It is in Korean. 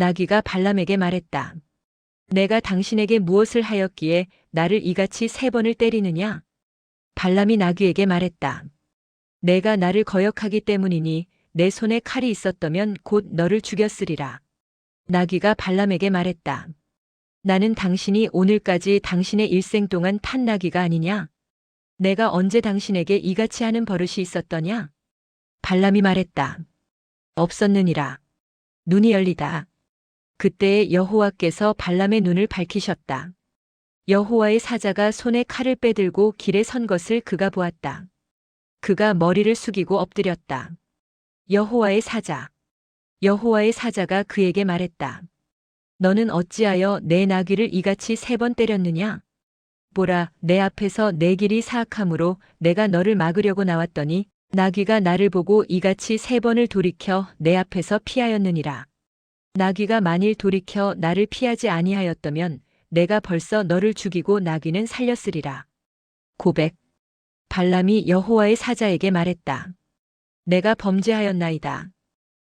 나귀가 발람에게 말했다. 내가 당신에게 무엇을 하였기에 나를 이같이 세 번을 때리느냐? 발람이 나귀에게 말했다. 내가 나를 거역하기 때문이니 내 손에 칼이 있었다면 곧 너를 죽였으리라. 나귀가 발람에게 말했다. 나는 당신이 오늘까지 당신의 일생 동안 탄 나귀가 아니냐? 내가 언제 당신에게 이같이 하는 버릇이 있었더냐? 발람이 말했다. 없었느니라. 눈이 열리다. 그때에 여호와께서 발람의 눈을 밝히셨다. 여호와의 사자가 손에 칼을 빼들고 길에 선 것을 그가 보았다. 그가 머리를 숙이고 엎드렸다. 여호와의 사자. 여호와의 사자가 그에게 말했다. 너는 어찌하여 내 나귀를 이같이 세 번 때렸느냐? 보라, 내 앞에서 내 길이 사악함으로 내가 너를 막으려고 나왔더니 나귀가 나를 보고 이같이 세 번을 돌이켜 내 앞에서 피하였느니라. 나귀가 만일 돌이켜 나를 피하지 아니하였다면 내가 벌써 너를 죽이고 나귀는 살렸으리라. 고백. 발람이 여호와의 사자에게 말했다. 내가 범죄하였나이다.